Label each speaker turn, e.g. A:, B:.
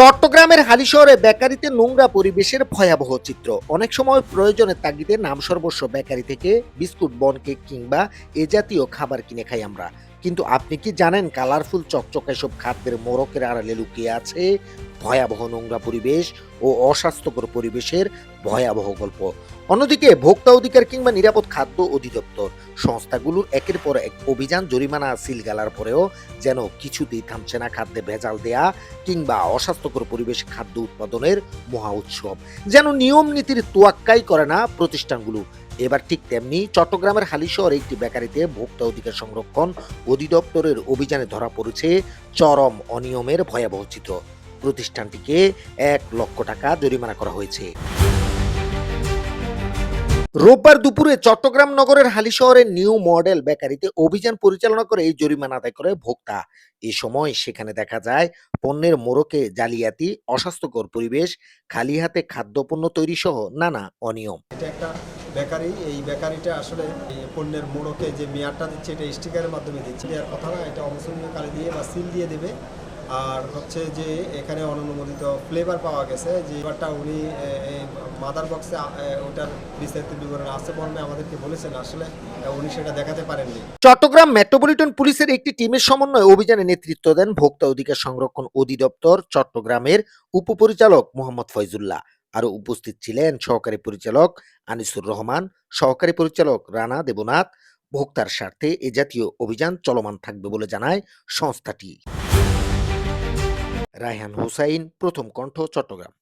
A: চট্টগ্রামের হালিশহরে বেকারিতে নোংরা পরিবেশের ভয়াবহ চিত্র। অনেক সময় প্রয়োজনের তাগিদে নাম সর্বস্ব বেকারি থেকে বিস্কুট বন কেক কিংবা এ জাতীয় খাবার কিনে খাই আমরা। কিন্তু আপনি কি জানেন কালারফুল চকচকে সব খাদ্যের মোড়কের আড়ালে লুকিয়ে আছে ভয়াবহ নোংরা পরিবেশ ও অস্বাস্থ্যকর পরিবেশের ভয়াবহ গল্প? অন্যদিকে ভোক্তা অধিকার কিংবা নিরাপদ খাদ্য অধিদপ্তর সংস্থাগুলোর একের পর এক অভিযান জরিমানা সিলগালার পরেও যেন কিছুতেই থামছে না খাদ্যে ভেজাল দেয়া কিংবা অস্বাস্থ্যকর পরিবেশ খাদ্য উৎপাদনের মহা উৎসব। যেন নিয়ম নীতির তোয়াক্কাই করে না প্রতিষ্ঠানগুলো। এবার ঠিক তেমনি চট্টগ্রামের হালিশহরে একটি বেকারিতে ভোক্তা অধিকার সংরক্ষণ অধিদপ্তরের অভিযানে ধরা পড়েছে চরম অনিয়মের ভয়াবহ চিত্র প্রতিষ্ঠানটিকে এক লক্ষ টাকা জরিমানা করা হয়েছে। রোববার দুপুরে চট্টগ্রাম নগরের হালি শহরের নিউ মডেল বেকারিতে অভিযান পরিচালনা করে এই জরিমানা আদায় করে ভোক্তা। এ সময় সেখানে দেখা যায়, পণ্যের মোড়কে জালিয়াতি, অস্বাস্থ্যকর পরিবেশ, খালি হাতে খাদ্যপণ্য তৈরি সহ নানা অনিয়ম।
B: এটা একটা বেকারি, এই বেকারিটা আসলে পণ্যের মোড়কে যে মেয়ারটা দিচ্ছে, এটা স্টিকারের মাধ্যমে দিচ্ছে। দেওয়ার কথা না, এটা অমূল্য কালি দিয়ে বা সিল দিয়ে দেবে। আর হচ্ছে যে এখানে অননুমোদিত ফ্লেভার পাওয়া গেছে, যে ফ্লেভারটা উনি মাদার বক্সে ওটার বিস্তারিত বিবরণ আছে মর্মে আমাদেরকে বলেছেন, আসলে উনি সেটা দেখাতে পারেননি।
A: চট্টগ্রাম মেট্রোপলিটন পুলিশের একটি টিমের সমন্বয়ে অভিযানে নেতৃত্ব দেন ভোক্তা অধিকার সংরক্ষণ অধিদপ্তর চট্টগ্রামের উপপরিচালক মোহাম্মদ ফয়জুল্লাহ। আরও উপস্থিত ছিলেন সহকারী পরিচালক আনিসুর রহমান, সহকারী পরিচালক রানা দেবনাথ, ভোক্তার স্বার্থে এ জাতীয় অভিযান চলমান থাকবে বলে জানায় সংস্থাটি। রায়হান হুসাইন, প্রথম কণ্ঠ, চট্টগ্রাম।